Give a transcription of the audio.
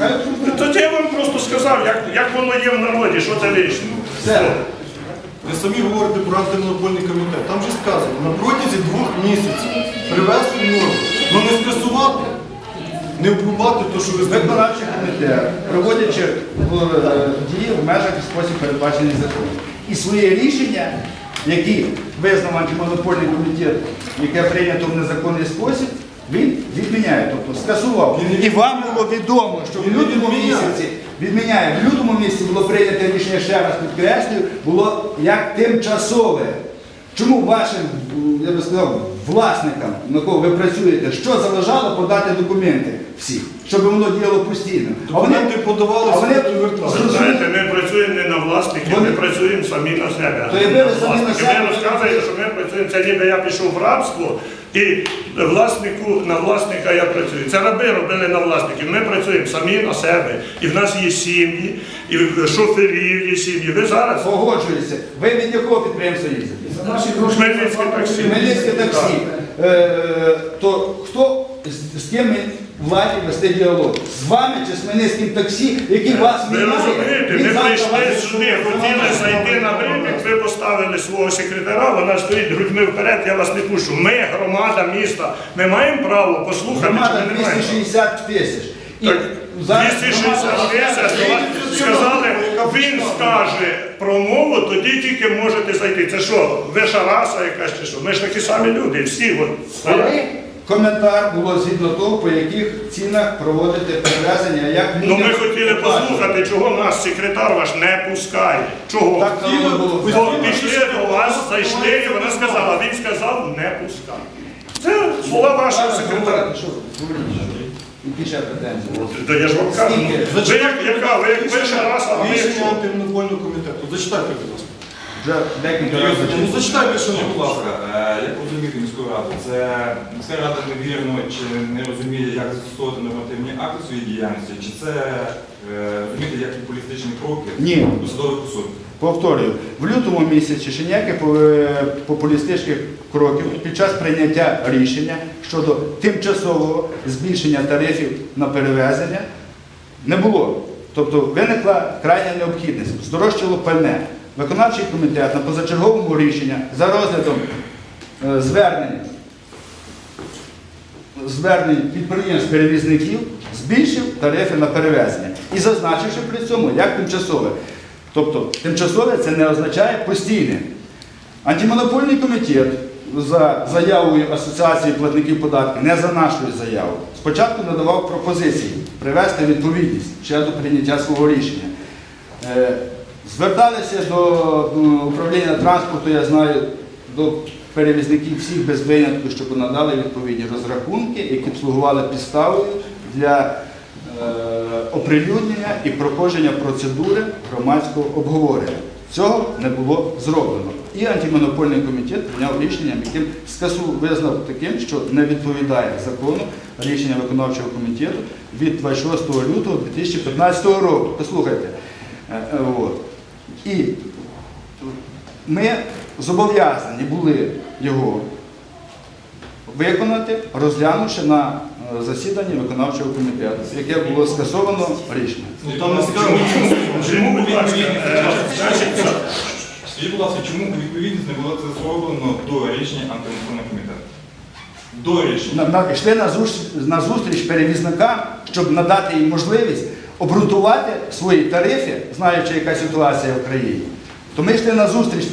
Хай Тоді я вам просто сказав, як, як воно є в народі, що це вирішено. Все. Ви самі говорите про антимонопольний комітет. Там же сказано, на протязі двох місяців привести норму. Ну не скасувати, не врубати те, що ви зробили. Виконавчий комітет, проводячи е, дії в межах і спосіб передбачений законом. І своє рішення, які визнав антимонопольний комітет, яке прийнято в незаконний спосіб, він відміняє, тобто скасував. Він І вам було відомо, що в лютому відміняє. місяці відміняє. В лютому місяці було прийнято рішення, ще раз підкреслюю, було як тимчасове. Чому вашим, я би сказав, власникам, на кого ви працюєте, що заважало подати документи всі, щоб воно діяло постійно? А вони- Документи подавали, а вони все вертали. Ви знаєте, ми працюємо не на власників, ми працюємо самі на себе. То якби ви самі на себе- Ви розказуєте, що ми працюємо, це ніби я пішов в рабство, і власнику на власника я працюю. Це раби робили на власників. Ми працюємо самі на себе. І в нас є сім'ї, і в шоферів є сім'ї. Ви зараз погоджуєтеся. Ви від якого підприємства їздите? Хмельницьке таксі. Хмельницьке таксі. Е, то хто з, з ким ми владі вести діалог? З вами чи з Хмельницьким таксі, який вас Ви розумієте, ми прийшли сюди, хотіли зайти на брифінг, ви поставили свого секретаря, вона стоїть грудьми вперед, я вас не пущу. Ми, громада міста, ми маємо право послухати, чи Громада ми не маємо? 260 тисяч. І Так, зараз 260 тисяч, то сказали, він скаже промову, тоді тільки можете зайти. Це що, ви шараса якась чи що? Ми ж такі самі люди, всі. От, коментар було згідно того, по яких цінах проводити перевезення, як Ну ми хотіли послухати, чого нас секретар ваш не пускає. Чого? Так воно було. Бо пішли до вас, зайшли, і вона сказала, він сказав, не пускай. Це слова вашого Зараз секретаря. Які ще претензії? Та я ж вам кажу. Скільки? Ви як яка? Ви як перша раз, а ми Рішення що? антимонопольного комітету. Зачитайте, будь ласка. Вже декілька разів. Ну зачитайте, що не Будь ласка. е, як розуміти міську раду? Це міська рада невірно чи не розуміє, як застосовувати нормативні акти своєї діяльності, чи це е, розуміти як популістичні кроки Ні. посадових особ? Повторюю, в лютому місяці ще ніяких е, популістичних кроків під час прийняття рішення щодо тимчасового збільшення тарифів на перевезення не було. Тобто виникла крайня необхідність, здорожчало пальне. Виконавчий комітет на позачерговому рішенні за розглядом е, звернень звернень підприємств-перевізників збільшив тарифи на перевезення і зазначивши при цьому як тимчасове. Тобто тимчасове це не означає постійне. Антимонопольний комітет за заявою Асоціації платників податків, не за нашою заявою, спочатку надавав пропозиції привести відповідність ще до прийняття свого рішення. Зверталися до управління транспорту, я знаю, до перевізників всіх без винятку, щоб надали відповідні розрахунки, які б слугували підставою для е, оприлюднення і проходження процедури громадського обговорення. Цього не було зроблено. І антимонопольний комітет прийняв рішення, яким скасу визнав таким, що не відповідає закону рішення виконавчого комітету від 26 лютого 2015 року. Послухайте. Е, е, от. І ми зобов'язані були його виконати, розглянувши на е, засіданні виконавчого комітету, яке було скасовано рішення. Там не сказано, чому. Чому, будь ласка, Скажіть, будь ласка, чому відповідність не було це зроблено до рішення антимонопольного комітету? До рішення. На- на- Йшли на зустріч, на зустріч перевізникам, щоб надати їм можливість обґрунтувати свої тарифи, знаючи, яка ситуація в країні. То ми йшли на зустріч.